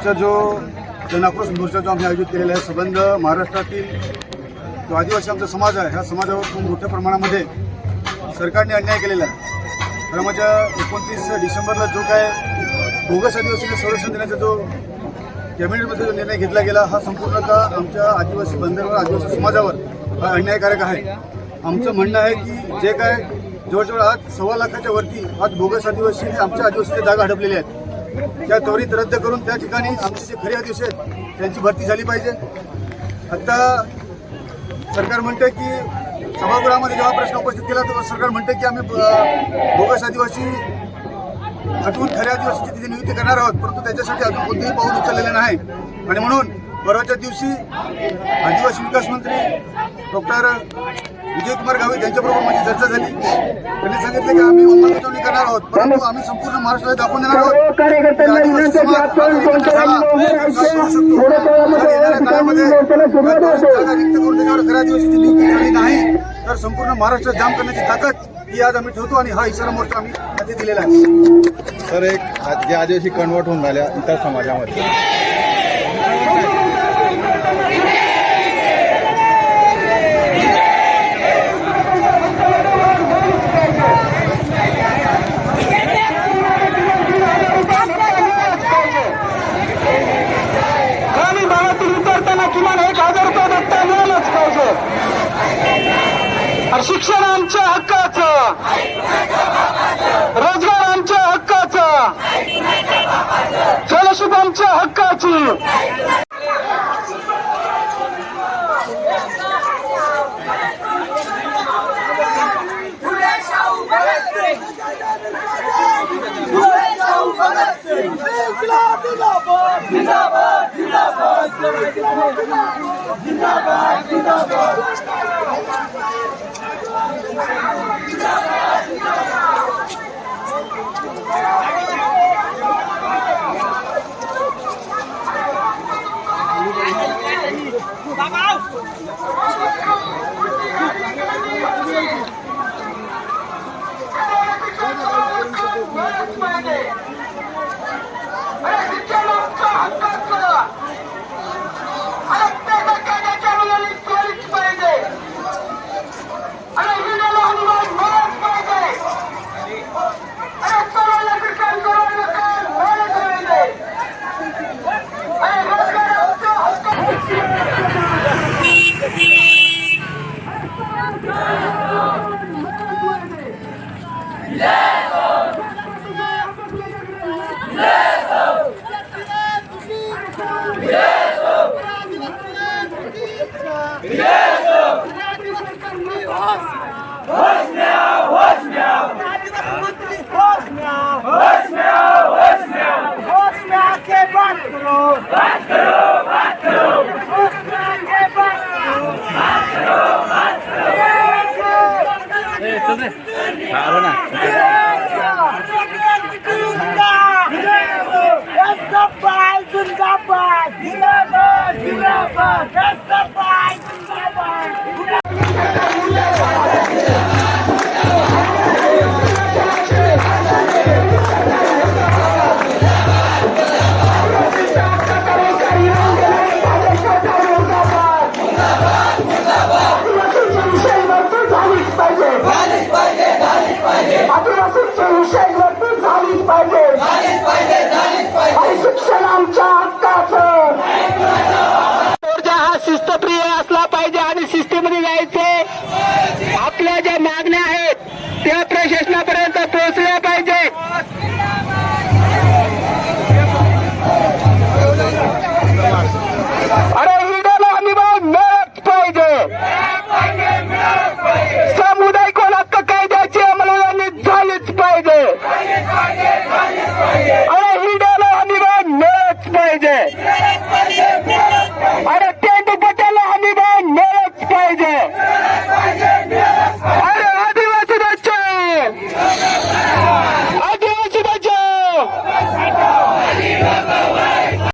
आजचा जो जनाक्रोश मोर्चा जो आम्ही आयोजित केलेला आहे संबंध महाराष्ट्रातील जो आदिवासी आमचा समाज आहे ह्या समाजावर खूप मोठ्या प्रमाणामध्ये सरकारने अन्याय केलेला आहे. तर माझ्या एकोणतीस डिसेंबरला जो काय बोगस आदिवासीला संरक्षण देण्याचा जो कॅबिनेटमध्ये जो निर्णय घेतला गेला हा संपूर्णतः आमच्या आदिवासी बंदरावर आदिवासी समाजावर हा अन्यायकारक आहे. आमचं म्हणणं आहे की जे काय जवळजवळ आज सव्वा लाखाच्या वरती आज बोगस आदिवासी आमच्या आदिवासीच्या जागा हडपलेल्या आहेत. त्या त्वरित रद्द करून त्या ठिकाणी आमचे जे खरे आदिवासी आहेत त्यांची भरती झाली पाहिजे. आता सरकार म्हणते की सभागृहामध्ये जेव्हा प्रश्न उपस्थित केला तेव्हा सरकार म्हणते की आम्ही बोगस आदिवासी हटवून खऱ्या आदिवासीची तिथे नियुक्ती करणार आहोत परंतु त्याच्यासाठी अजून कोणतेही पाऊल उचललेलं नाही. आणि म्हणून परवाच्या दिवशी आदिवासी विकास मंत्री डॉक्टर विजयकुमार गावित यांच्याबरोबर माझी चर्चा झाली. त्यांनी सांगितलं की आम्ही अंमलबजावणी करणार आहोत परंतु आम्ही संपूर्ण महाराष्ट्राला दाखवून देणार आहोत. थोड्या काळामध्ये रिक्त करून त्याच्यावर खऱ्या नियुक्ती झाली नाही. तर संपूर्ण महाराष्ट्र जाम करण्याची ताकद ही आज आम्ही ठेवतो आणि हा इशारा मोर्चा आम्ही हाती दिलेला आहे. तर एक आज जे आदिवासी कन्वर्ट होऊन झाल्या इतर समाजामध्ये. शिक्षण आमच्या हक्काचं रोजगार आमच्या हक्काचा जलशुभ आमच्या हक्काची जिंदाबाद जिंदाबाद जिंदाबाद Stop 对不对？जिंदाबाद जिंदाबाद जिंदाबाद जिंदाबाद पाहिजे. आणि शिक्षण आमच्या हक्काचं. मोर्चा हा शिस्तप्रिय असला पाहिजे आणि शिस्तीमध्ये जायचे. आपल्या ज्या मागण्या आहेत त्या प्रशासनापर्यंत पोहोचल्या पाहिजे. अरे अरे हिंडाला हमी मिळत पाहिजे.